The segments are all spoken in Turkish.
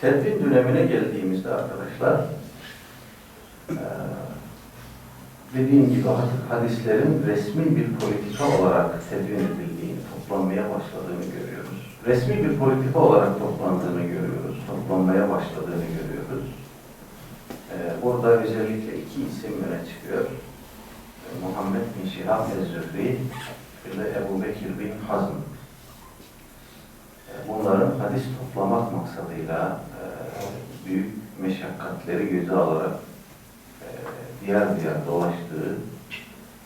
Tedvin dönemine geldiğimizde arkadaşlar, dediğim gibi hadislerin resmi bir politika olarak tedvin edildiğini, toplanmaya başladığını görüyoruz. Resmi bir politika olarak toplandığını görüyoruz, toplanmaya başladığını görüyoruz. Eee, burada özellikle iki isim öne çıkıyor. Muhammed bin Şihab el-Zühri ve Ebu Bekir bin Hazm. Bunların hadis toplamak maksadıyla e, büyük meşakkatleri göze alarak e, diğer diğer dolaştığı,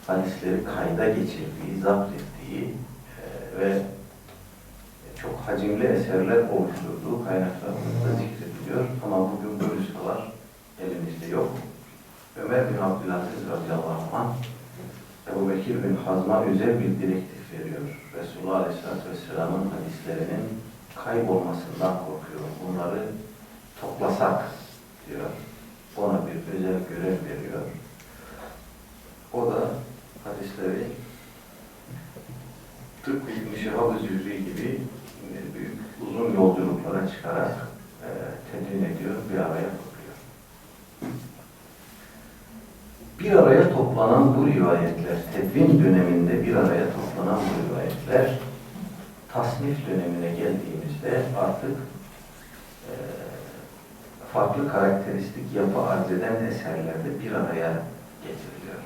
hadisleri kayda geçirdiği, zapt ettiği e, ve çok hacimli eserler oluşturduğu kaynaklarımızda zikrediliyor. Ama bugün bu nüshalar elimizde yok. Ömer bin Abdülaziz radıyallahu anh Ebu Bekir bin Hazm'a özel bir direktif veriyor. Resulullah Aleyhisselatü Vesselam'ın hadislerinin kaybolmasından korkuyor. Bunları toplasak diyor. Ona bir özel görev veriyor. O da hadisleri tıpkı İbn-i Şihab-ı Zühri gibi e, büyük uzun yolculuklara çıkarak e, tedvin ediyor, bir araya topluyor. Bir araya toplanan bu rivayetler, tedvin döneminde bir araya toplanan bu rivayetler, tasnif dönemine geldiğimizde artık e, farklı karakteristik yapı arz eden eserlerde bir araya getiriliyor.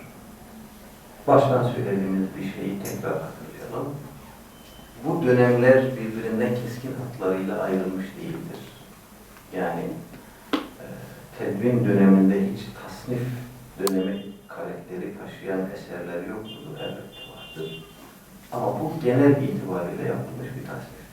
Baştan söylediğimiz bir şeyi tekrar hatırlayalım. Bu dönemler birbirinden keskin hatlarıyla ayrılmış değildir. Yani e, tedvin döneminde hiç tasnif dönemi karakteri taşıyan eserler yok mudur? Elbette vardır. Ama bu genel itibariyle yapılmış bir tasnif.